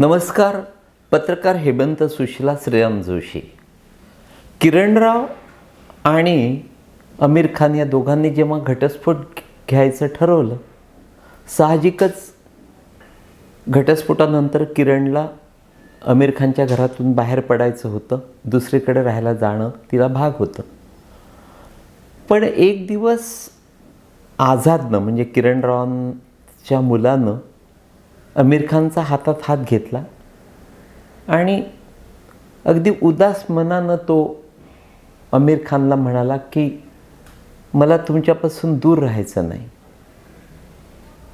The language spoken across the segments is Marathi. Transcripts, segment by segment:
नमस्कार पत्रकार हेमंत सुशीला श्रीराम जोशी. किरणराव आणि आमिर खान या दोघांनी जेव्हा घटस्फोट घ्यायचं ठरवलं साहजिकच घटस्फोटानंतर किरणला आमिर खानच्या घरातून बाहेर पडायचं होतं दुसरीकडे राहायला जाणं तिला भाग होतं. पण एक दिवस आझादनं म्हणजे किरणरावांच्या मुलानं आमिर खानचा हातात हात घेतला. आणि अगदी उदास मनानं तो आमिर खानला म्हणाला की मला तुमच्यापासून दूर राहायचं नाही.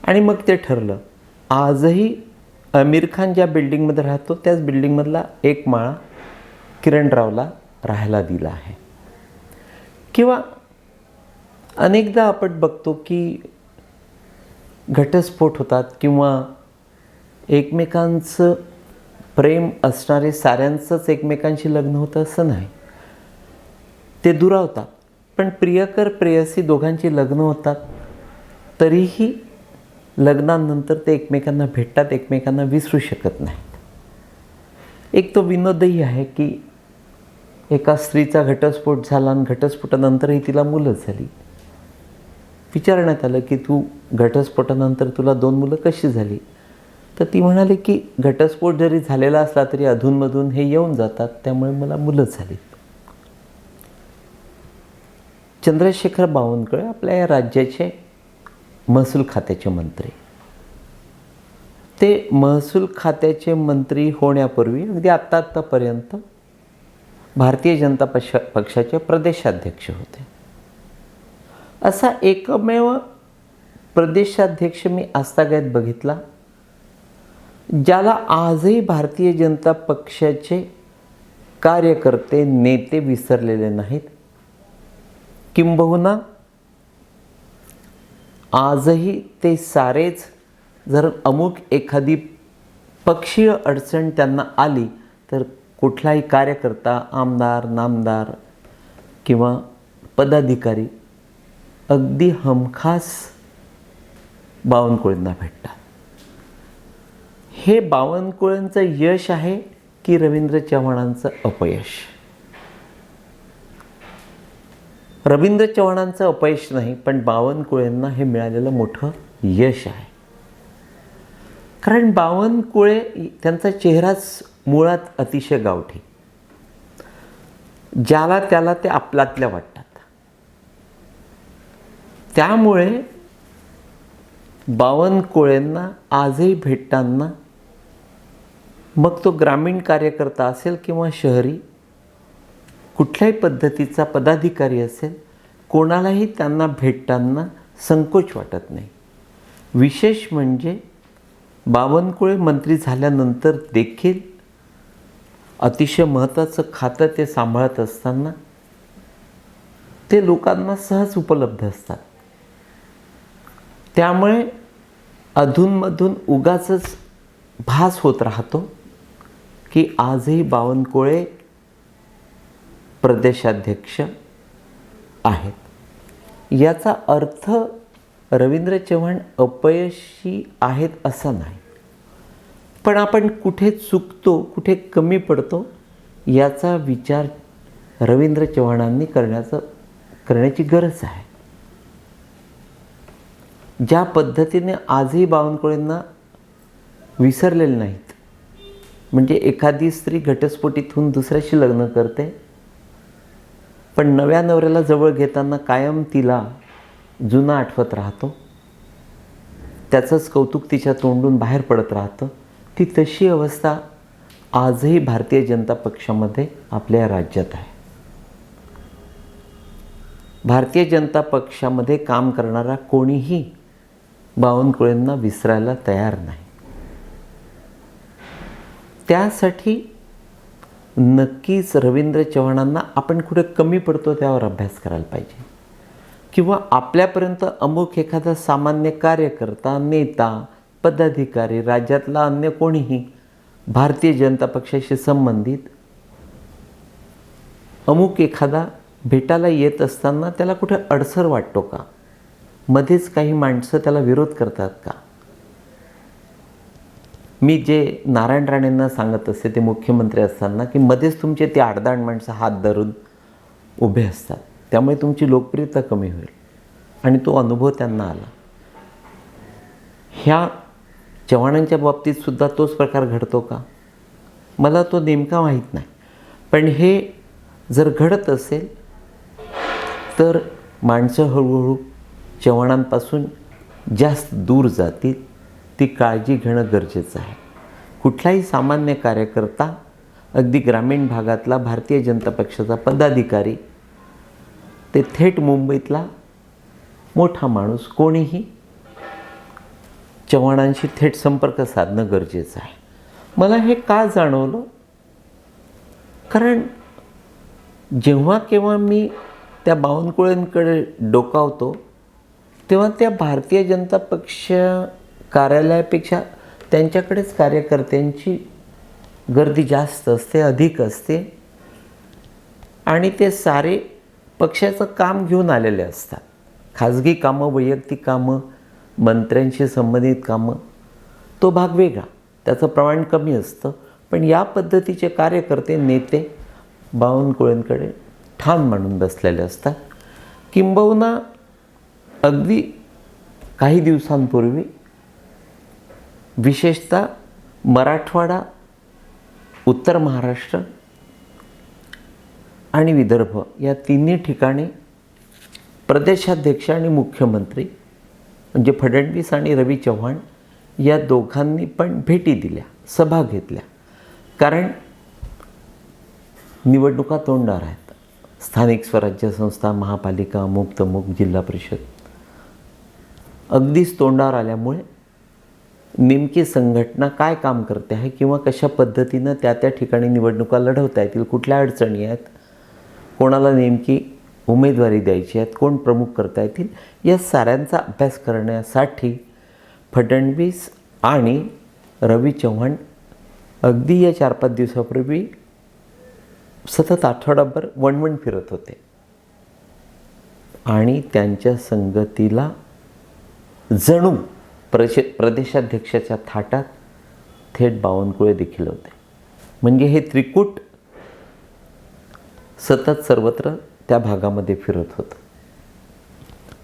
आणि मग ते ठरलं. आजही आमिर खान ज्या बिल्डिंगमध्ये राहतो त्याच बिल्डिंगमधला एक माळा किरणरावला राहायला दिला आहे. किंवा अनेकदा आपण बघतो की घटस्फोट होतात किंवा एकमेकांचं प्रेम असणारे साऱ्यांचंच एकमेकांशी लग्न होतं असं नाही. ते दुरावतात पण प्रियकर प्रेयसी दोघांची लग्न होतात. तरीही लग्नानंतर ते एकमेकांना भेटतात एकमेकांना विसरू शकत नाहीत. एक तो विनोदही आहे की एका स्त्रीचा घटस्फोट झाला आणि घटस्फोटानंतरही तिला मुलं झाली. विचारण्यात आलं की तू घटस्फोटानंतर तुला दोन मुलं कशी झाली? तर ती म्हणाली की घटस्फोट जरी झालेला असला तरी अधूनमधून हे येऊन जातात. त्यामुळे मला मुलं झाली चंद्रशेखर बावनकुळे आपल्या या राज्याचे महसूल खात्याचे मंत्री. ते महसूल खात्याचे मंत्री होण्यापूर्वी अगदी आत्ता आत्तापर्यंत भारतीय जनता पक्ष पक्षाचे प्रदेशाध्यक्ष होते. असा एकमेव प्रदेशाध्यक्ष मी आजतागायत बघितला. ज्याला आजही भारतीय जनता पक्षाचे कार्यकर्ते नेते विसरलेले नाहीत. किंबहुना आजही ते सारेच जर अमुक एखादी पक्षीय अडचण त्यांना आली तर कुठलाही कार्यकर्ता आमदार नामदार किंवा पदाधिकारी अगदी हमखास बावनकुळेंना भेटतात. हे बावनकुळेंचं यश आहे की रवींद्र चव्हाणांचं अपयश? रवींद्र चव्हाणांचं अपयश नाही पण बावनकुळेंना हे मिळालेलं मोठं यश आहे. कारण बावनकुळे त्यांचा चेहराच मुळात अतिशय गावठी. ज्याला त्याला ते आपलातल्या वाटतात. त्यामुळे बावनकुळेंना आजही भेटताना मग तो ग्रामीण कार्यकर्ता असेल किंवा शहरी कुठल्याही पद्धतीचा पदाधिकारी असेल कोणालाही त्यांना भेटताना संकोच वाटत नाही. विशेष म्हणजे बावनकुळे मंत्री झाल्यानंतर देखील अतिशय महत्त्वाचं खातं ते सांभाळत असताना ते लोकांना सहज उपलब्ध असतात. त्यामुळे अधूनमधून उगाचच भास होत राहतो. की आजही बावनकुळे प्रदेशाध्यक्ष आहेत. याचा अर्थ रवींद्र चव्हाण अपयशी आहेत असा नाही. पण आपण कुठे चुकतो कुठे कमी पडतो याचा विचार रवींद्र चव्हाणांनी करण्याचं करण्याची गरज आहे. ज्या पद्धतीने आजही बावनकुळेंना विसरलेलं नाहीत म्हणजे एखादी स्त्री घटस्फोटीतून दुसऱ्याशी लग्न करते पण नव्या नवऱ्याला जवळ घेताना कायम तिला जुना आठवत राहतो. त्याचंच कौतुक तिच्या तोंडून बाहेर पडत राहतं. ती तशी अवस्था आजही भारतीय जनता पक्षामध्ये आपल्या राज्यात आहे. भारतीय जनता पक्षामध्ये काम करणारा कोणीही बावनकुळेंना विसरायला तयार नाही. त्यासाठी नक्कीच रवींद्र चव्हाणांना आपण कुठे कमी पडतो त्यावर अभ्यास करायला पाहिजे. किंवा आपल्यापर्यंत अमुक एखादा सामान्य कार्यकर्ता नेता पदाधिकारी राज्यातला अन्य कोणीही भारतीय जनता पक्षाशी संबंधित अमुक एखादा भेटायला येत असताना त्याला कुठे अडसर वाटतो का? मध्येच काही माणसं त्याला विरोध करतात का? मी जे नारायण राणेंना सांगत असते ते मुख्यमंत्री असताना की मध्येच तुमचे ते आडदाण माणसं हात धरून उभे असतात. त्यामुळे तुमची लोकप्रियता कमी होईल. आणि तो अनुभव त्यांना आला. ह्या चव्हाणांच्या बाबतीत सुद्धा तोच प्रकार घडतो का? मला तो नेमका माहीत नाही. पण हे जर घडत असेल तर माणसं हळूहळू चव्हाणांपासून जास्त दूर जातील. ती काळजी घेणं गरजेचं आहे. कुठलाही सामान्य कार्यकर्ता अगदी ग्रामीण भागातला भारतीय जनता पक्षाचा पदाधिकारी ते थेट मुंबईतला मोठा माणूस कोणीही चव्हाणांशी थेट संपर्क साधणं गरजेचं आहे. मला हे का जाणवलं? कारण जेव्हा केव्हा मी त्या बावनकुळेंकडे डोकावतो तेव्हा त्या भारतीय जनता पक्ष कार्यालयापेक्षा त्यांच्याकडेच कार्यकर्त्यांची गर्दी जास्त असते अधिक असते. आणि ते सारे पक्षाचं काम घेऊन आलेले असतात. खाजगी कामं वैयक्तिक कामं मंत्र्यांशी संबंधित कामं तो भाग वेगळा. त्याचं प्रमाण कमी असतं. पण या पद्धतीचे कार्यकर्ते नेते बावनकुळेंकडे ठाण मांडून बसलेले असतात. किंबहुना अगदी काही दिवसांपूर्वी विशेषतः मराठवाडा उत्तर महाराष्ट्र आणि विदर्भ या तिन्ही ठिकाणी प्रदेशाध्यक्ष आणि मुख्यमंत्री म्हणजे फडणवीस आणि रवी चव्हाण या दोघांनी पण भेटी दिल्या सभा घेतल्या. कारण निवडणुका तोंडार आहेत. स्थानिक स्वराज्य संस्था महापालिका अमुक जिल्हा परिषद अगदीच तोंडावर आल्यामुळे नेमकी संघटना काय काम करते आहे किंवा कशा पद्धतीनं त्या त्या ठिकाणी निवडणुका लढवता येतील कुठल्या अडचणी आहेत कोणाला नेमकी उमेदवारी द्यायची आहेत कोण प्रमुख करता येतील या साऱ्यांचा अभ्यास करण्यासाठी फडणवीस आणि रवी चव्हाण अगदी या चार पाच दिवसापूर्वी सतत आठवडाभर वणवण फिरत होते. आणि त्यांच्या संगतीला जणू प्रशे प्रदेशाध्यक्षाच्या थाटात थेट बावनकुळे देखील होते. म्हणजे हे त्रिकूट सतत सर्वत्र त्या भागामध्ये फिरत होतं.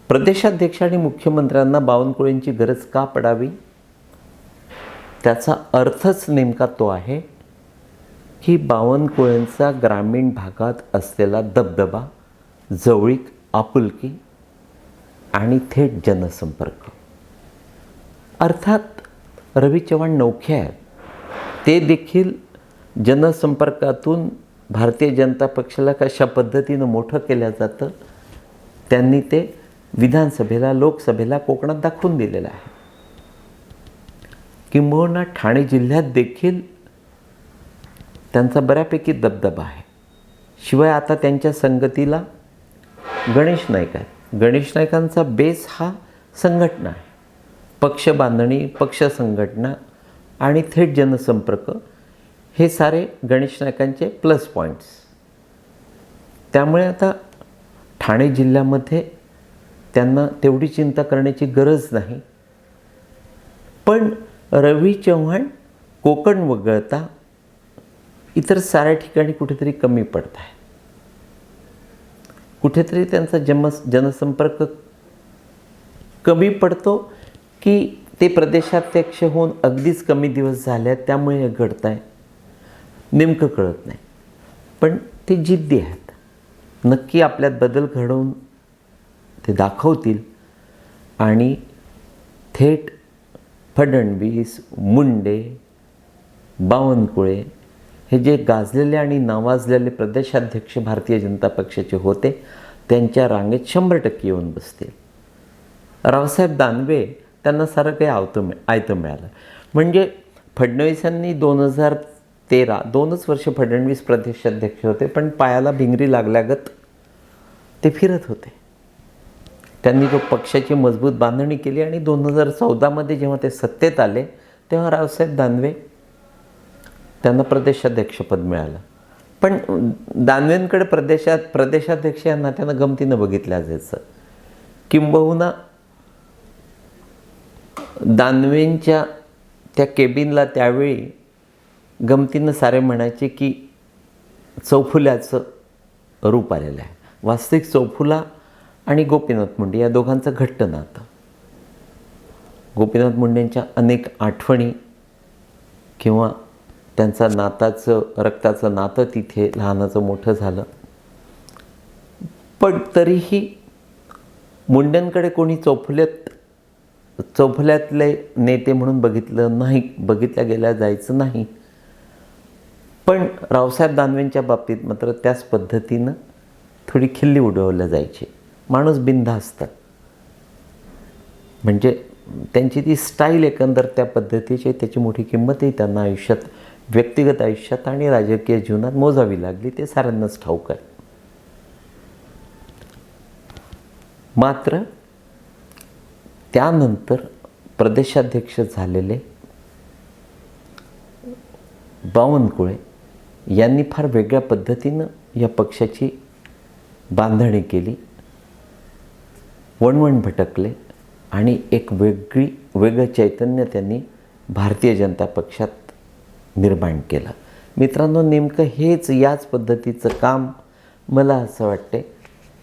प्रदेशाध्यक्ष आणि मुख्यमंत्र्यांना बावनकुळेंची गरज का पडावी? त्याचा अर्थच नेमका तो आहे की बावनकुळेंचा ग्रामीण भागात असलेला दबदबा जवळीक आपुलकी आणि थेट जनसंपर्क. अर्थात रवी चव्हाण नौखे आहेत. ते देखील जनसंपर्कातून भारतीय जनता पक्षाला कशा पद्धतीनं मोठं केलं जातं त्यांनी ते विधानसभेला लोकसभेला कोकणात दाखवून दिलेलं आहे. किंबहुना ठाणे जिल्ह्यात देखील त्यांचा बऱ्यापैकी दबदबा आहे. शिवाय आता त्यांच्या संगतीला गणेश नाईक आहेत. गणेश नाईकांचा बेस हा संघटना आहे. पक्ष बांधणी पक्ष संघटना आणि थेट जनसंपर्क हे सारे गणेश नायकांचे प्लस पॉईंट्स त्यामुळे आता ठाणे जिल्ह्यामध्ये त्यांना तेवढी चिंता करण्याची गरज नाही. पण रवी चव्हाण कोकण वगळता इतर साऱ्या ठिकाणी कुठेतरी कमी पडत आहे कुठेतरी त्यांचा जम जनसंपर्क कमी पडतो की ते प्रदेशाध्यक्ष होऊन अगदीच कमी दिवस झाले आहेत त्यामुळे हे घडत आहे नेमकं कळत नाही. पण ते जिद्दी आहेत. नक्की आपल्यात बदल घडवून ते दाखवतील. आणि थेट फडणवीस मुंडे बावनकुळे हे जे गाजलेले आणि नावाजलेले प्रदेशाध्यक्ष भारतीय जनता पक्षाचे होते त्यांच्या रांगेत शंभर टक्के येऊन बसतील. रावसाहेब दानवे त्यांना सारं काही आवतं मिळ आयतं मिळालं. म्हणजे फडणवीसांनी दोन हजार तेरा दोनच वर्ष फडणवीस प्रदेशाध्यक्ष होते पण पायाला भिंगरी लागल्यागत ते फिरत होते. त्यांनी तो पक्षाची मजबूत बांधणी केली आणि दोन हजार चौदामध्ये जेव्हा ते सत्तेत आले तेव्हा रावसाहेब दानवे त्यांना प्रदेशाध्यक्षपद मिळालं. पण दानवेंकडे प्रदेशात प्रदेशाध्यक्ष यांना त्यांना गमतीनं बघितल्या जायचं. किंबहुना दानवेंच्या त्या केबिनला त्यावेळी गमतीनं सारे म्हणायचे की चौफुल्याचं रूप आलेलं आहे. वास्तविक चौफुला आणि गोपीनाथ मुंडे या दोघांचं घट्ट नातं. गोपीनाथ मुंडेंच्या अनेक आठवणी किंवा त्यांचा नाताचं रक्ताचं नातं तिथे लहानाचं मोठं झालं. पण तरीही मुंड्यांकडे कोणी चौफुल्यात चौफल्यातले नेते म्हणून बघितलं नाही बघितल्या गेल्या जायचं नाही. पण रावसाहेब दानवेंच्या बाबतीत मात्र त्याच पद्धतीनं थोडी खिल्ली उडवल्या जायची. माणूस बिनधास्त. म्हणजे त्यांची ती स्टाईल एकंदर त्या पद्धतीची त्याची मोठी किंमतही त्यांना आयुष्यात व्यक्तिगत आयुष्यात आणि राजकीय जीवनात मोजावी लागली ते साऱ्यांनाच ठाऊक आहे. मात्र त्यानंतर प्रदेशाध्यक्ष झालेले बावनकुळे यांनी फार वेगळ्या पद्धतीनं या पक्षाची बांधणी केली. वणवण भटकले आणि एक वेगळी वेगळं चैतन्य त्यांनी भारतीय जनता पक्षात निर्माण केलं. मित्रांनो नेमकं हेच याच पद्धतीचं काम मला असं वाटते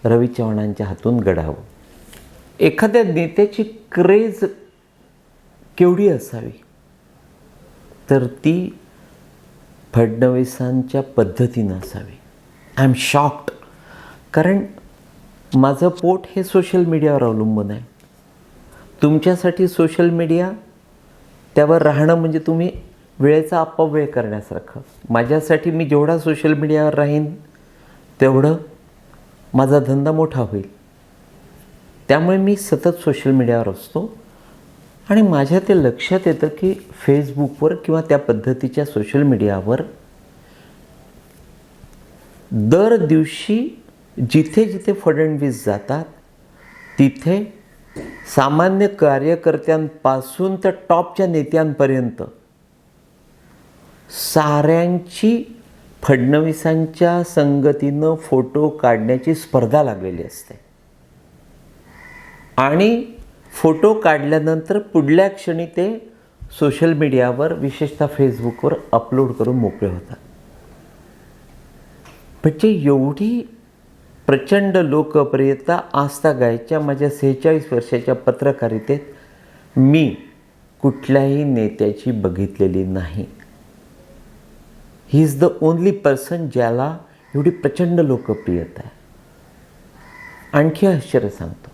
रवी चव्हाणांच्या हातून घडावं. एखाद्या नेत्याची क्रेज केवढी असावी? तर ती फडणवीसांच्या पद्धतीनं असावी. आय एम शॉक्ड कारण माझं पोट हे सोशल मीडियावर अवलंबून आहे. तुमच्यासाठी सोशल मीडिया त्यावर राहणं म्हणजे तुम्ही वेळेचा अपव्यय करण्यासारखं. माझ्यासाठी मी जेवढा सोशल मीडियावर राहीन तेवढं माझा धंदा मोठा होईल. त्यामुळे मी सतत सोशल मीडियावर असतो. आणि माझ्या ते लक्षात येतं की फेसबुकवर किंवा त्या पद्धतीच्या सोशल मीडियावर दर दिवशी जिथे जिथे फडणवीस जातात तिथे सामान्य कार्यकर्त्यांपासून तर टॉपच्या नेत्यांपर्यंत साऱ्यांची फडणवीसांच्या संगतीनं फोटो काढण्याची स्पर्धा लागलेली असते. आणि फोटो काढल्यानंतर पुढल्या क्षणी ते सोशल मीडियावर विशेषतः फेसबुकवर अपलोड करून मोकळे होतात. म्हणजे एवढी प्रचंड लोकप्रियता आस्था गायच्या माझ्या सेहेचाळीस वर्षाच्या पत्रकारितेत मी कुठल्याही नेत्याची बघितलेली नाही. He is the only person ज्याला एवढी प्रचंड लोकप्रियता आहे. आणखी आश्चर्य सांगतो.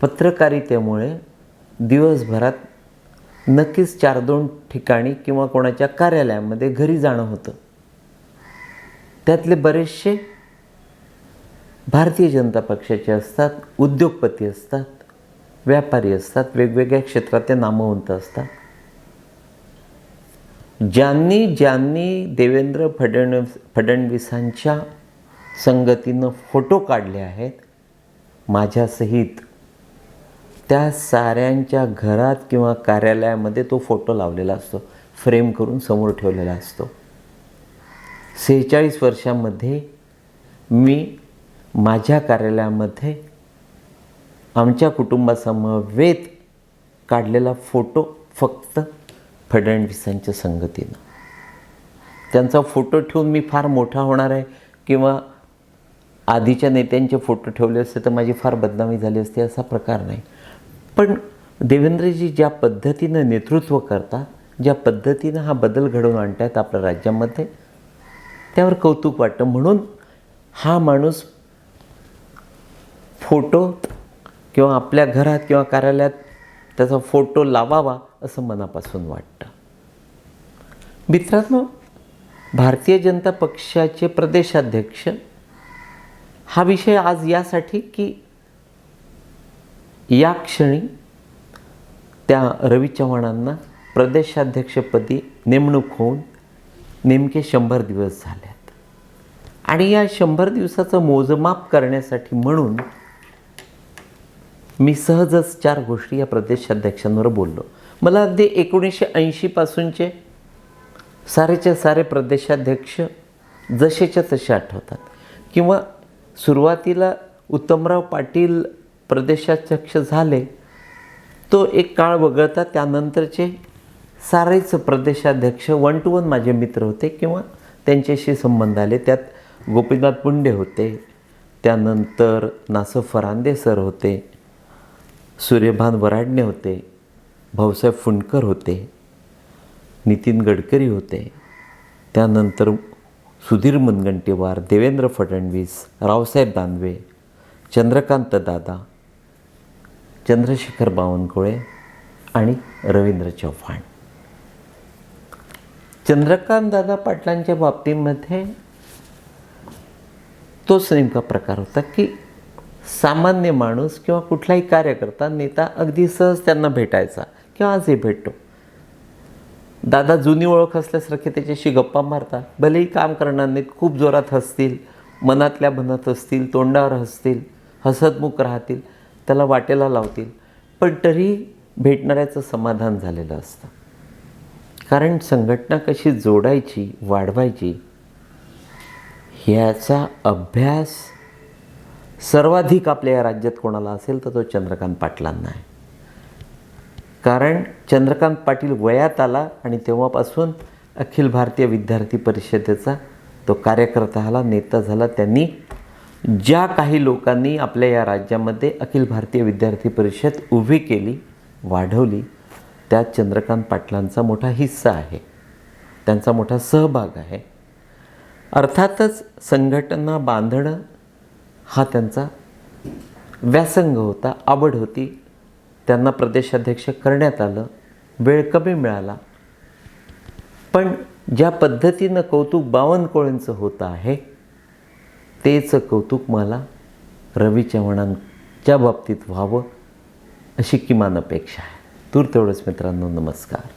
पत्रकारितेमुळे दिवसभरात नक्कीच चार दोन ठिकाणी किंवा कोणाच्या कार्यालयामध्ये घरी जाणं होतं. त्यातले बरेचसे भारतीय जनता पक्षाचे असतात उद्योगपती असतात व्यापारी असतात वेगवेगळ्या क्षेत्रात ते नामवंत असतात. ज्यांनी ज्यांनी देवेंद्र फडणवीस फडणवीसांच्या संगतीनं फोटो काढले आहेत माझ्यासहित त्या साऱ्यांच्या घरात किंवा कार्यालयामध्ये तो फोटो लावलेला असतो. फ्रेम करून समोर ठेवलेला असतो. सेहेचाळीस वर्षामध्ये मी माझ्या कार्यालयामध्ये आमच्या कुटुंबासमवेत काढलेला फोटो फक्त फडणवीसांच्या संगतीनं. त्यांचा फोटो ठेवून मी फार मोठा होणार आहे किंवा आधीच्या नेत्यांचे फोटो ठेवले असते तर माझी फार बदनामी झाली असते असा प्रकार नाही. पण देवेंद्रजी ज्या पद्धतीनं नेतृत्व करतात ज्या पद्धतीनं हा बदल घडवून आणतायत आपल्या राज्यामध्ये त्यावर कौतुक वाटतं. म्हणून हा माणूस फोटो किंवा आपल्या घरात किंवा कार्यालयात त्याचा फोटो लावावा असं मनापासून वाटतं. मित्रांनो भारतीय जनता पक्षाचे प्रदेशाध्यक्ष हा विषय आज यासाठी की या क्षणी त्या रवी चव्हाणांना प्रदेशाध्यक्षपदी नेमणूक होऊन नेमके शंभर दिवस झाल्यात आणि या शंभर दिवसाचं मोजमाप करण्यासाठी म्हणून मी सहजच चार गोष्टी या प्रदेशाध्यक्षांवर बोललो. मला अगदी एकोणीसशे ऐंशीपासूनचे सारेच्या सारे प्रदेशाध्यक्ष जसेच्या तसे आठवतात. किंवा सुरुवातीला उत्तमराव पाटील प्रदेशाध्यक्ष झाले तो एक काळ वगळता त्यानंतरचे सारेच प्रदेशाध्यक्ष वन टू वन माझे मित्र होते किंवा त्यांच्याशी संबंध आले. त्यात गोपीनाथ पुंडे होते त्यानंतर नासफ फरांदे सर होते सूर्यभान वराडणे होते भाऊसाहेब फुंडकर होते नितीन गडकरी होते त्यानंतर सुधीर मुनगंटीवार देवेंद्र फडणवीस रावसाहेब दानवे चंद्रकांत दादा चंद्रशेखर बावनकुळे आणि रवींद्र चव्हाण. चंद्रकांत दादा पाटलांच्या बाबतीमध्ये तोच नेमका प्रकार होता की सामान्य माणूस किंवा कुठलाही कार्यकर्ता नेता अगदी सहज त्यांना भेटायचा किंवा आजही भेटतो. दादा जुनी ओळख असल्यासारखे त्याच्याशी गप्पा मारतात. भलेही काम करणार नाहीत खूप जोरात हसतील मनातल्या मनात असतील तोंडावर हसतील हसतमुख राहतील त्याला वाटेला लावतील. पण तरी भेटणाऱ्याचं समाधान झालेलं असतं. कारण संघटना कशी जोडायची वाढवायची ह्याचा अभ्यास सर्वाधिक आपल्या या राज्यात कोणाला असेल तर तो चंद्रकांत पाटलांना आहे. कारण चंद्रकांत पाटील वयात आला आणि तेव्हापासून अखिल भारतीय विद्यार्थी परिषदेचा तो कार्यकर्ता झाला नेता झाला त्यांनी ज्या काही लोकांनी आपल्या या राज्यामध्ये अखिल भारतीय विद्यार्थी परिषद उभी केली वाढवली त्यात चंद्रकांत पाटलांचा मोठा हिस्सा आहे. त्यांचा मोठा सहभाग आहे. अर्थातच संघटना बांधणं हा त्यांचा व्यासंग होता आवड होती. त्यांना प्रदेशाध्यक्ष करण्यात आलं वेळ कमी मिळाला. पण ज्या पद्धतीनं कौतुक बावनकुळेंचं होतं आहे तेच कौतुक मला रवी चव्हाणांच्या बाबतीत व्हावं अशी किमान अपेक्षा आहे. तूर तेवढंच मित्रांनो नमस्कार.